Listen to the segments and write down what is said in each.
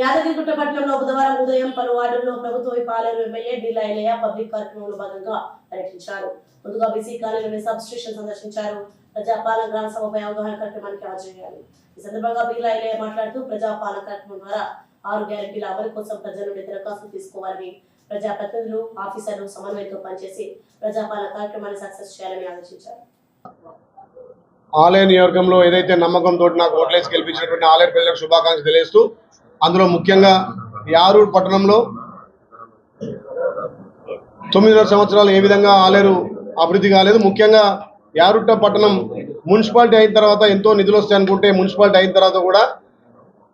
యాదగిరిగుట్ట పట్టణంలో బుధవారం ఉదయం పలు వార్డుల్లో ప్రభుత్వ పాలేరు ఎమ్మెల్యే డిల్లా పబ్లిక్ కార్యక్రమంలో భాగంగా పర్యటించారు. ముందుగా బీసీ కాలేజీ సబ్ స్టేషన్ సందర్శించారు. ప్రజాపాలన గ్రామ సభపై అవగాహన కార్యక్రమానికి హాజరయ్యారు. ఈ సందర్భంగా బిర్లా మాట్లాడుతూ ప్రజాపాలన కార్యక్రమం ద్వారా ఆరు గ్యారెంటీల అమలు కోసం ప్రజల నుండి దరఖాస్తులు తీసుకోవాలని ప్రజాప్రతినిధులు ఆఫీసర్లు సమన్వయంతో పనిచేసి ప్రజాపాలన కార్యక్రమాన్ని సక్సెస్ చేయాలని ఆలోచించారు ఆలయ నియోజకంలో ఏదైతే నమ్మకంతో నాకు ఓట్లేసి గెలిపించినటువంటి ఆలయ ప్రజలకు శుభాకాంక్షలు తెలియస్తూ అందులో ముఖ్యంగా యారూరు పట్టణంలో తొమ్మిదిన్నర సంవత్సరాలు ఏ విధంగా ఆలేరు అభివృద్ధి కాలేదు. ముఖ్యంగా యారుట్ట పట్టణం మున్సిపాలిటీ అయిన తర్వాత ఎంతో నిధులు వస్తాయి అనుకుంటే మున్సిపాలిటీ అయిన తర్వాత కూడా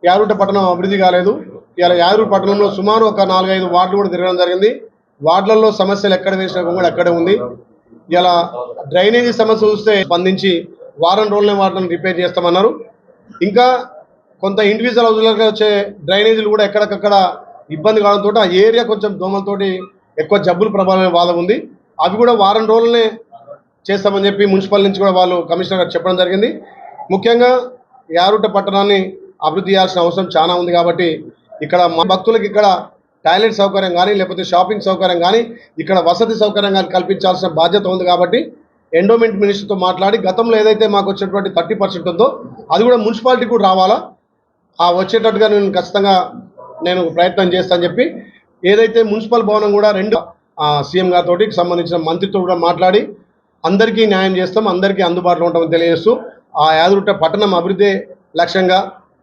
యారుట్ట పట్టణం అభివృద్ధి కాలేదు. ఇలా యారూరు పట్టణంలో సుమారు ఒక నాలుగైదు వార్డులు కూడా తిరగడం జరిగింది. వార్డులలో సమస్యలు ఎక్కడ వేసినా కూడా అక్కడే ఉంది. ఇలా డ్రైనేజీ సమస్య చూస్తే స్పందించి వారం రోజులనే వాటిని రిపేర్ చేస్తామన్నారు. ఇంకా కొంత ఇండివిజువల్ హౌజులకు వచ్చే డ్రైనేజీలు కూడా ఎక్కడికక్కడ ఇబ్బంది కావడంతో ఆ ఏరియా కొంచెం దోమలతోటి ఎక్కువ జబ్బులు ప్రభావం బాధ ఉంది. అవి కూడా వారం రోజులనే చేస్తామని చెప్పి మున్సిపల్ నుంచి కూడా వాళ్ళు కమిషనర్ గారు చెప్పడం జరిగింది. ముఖ్యంగా యారుట పట్టణాన్ని అభివృద్ధి చేయాల్సిన అవసరం చాలా ఉంది కాబట్టి ఇక్కడ మా భక్తులకు ఇక్కడ టాయిలెట్ సౌకర్యం కానీ లేకపోతే షాపింగ్ సౌకర్యం కానీ ఇక్కడ వసతి సౌకర్యం కానీ కల్పించాల్సిన బాధ్యత ఉంది కాబట్టి ఎండోమెంట్ మినిస్టర్తో మాట్లాడి గతంలో ఏదైతే మాకు వచ్చినటువంటి థర్టీ పర్సెంట్ ఉందో అది కూడా మున్సిపాలిటీ కూడా రావాలా? ఆ వచ్చేటట్టుగా నేను ఖచ్చితంగా నేను ప్రయత్నం చేస్తాను చెప్పి ఏదైతే మున్సిపల్ భవనం కూడా రెండు సీఎం గారితో సంబంధించిన మంత్రితో కూడా మాట్లాడి అందరికీ న్యాయం చేస్తాం అందరికీ అందుబాటులో ఉంటామని తెలియజేస్తూ ఆ యాదరుట్ట పట్టణం అభివృద్ధి లక్ష్యంగా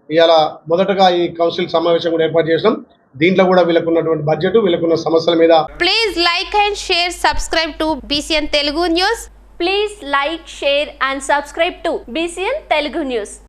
ఇవాళ మొదటగా ఈ కౌన్సిల్ సమావేశం కూడా ఏర్పాటు చేసినాం. దీంట్లో కూడా వీళ్ళకున్నటువంటి బడ్జెట్ వీళ్ళకున్న సమస్యల మీద please like and share subscribe to BCN Telugu news please like share and subscribe to BCN Telugu news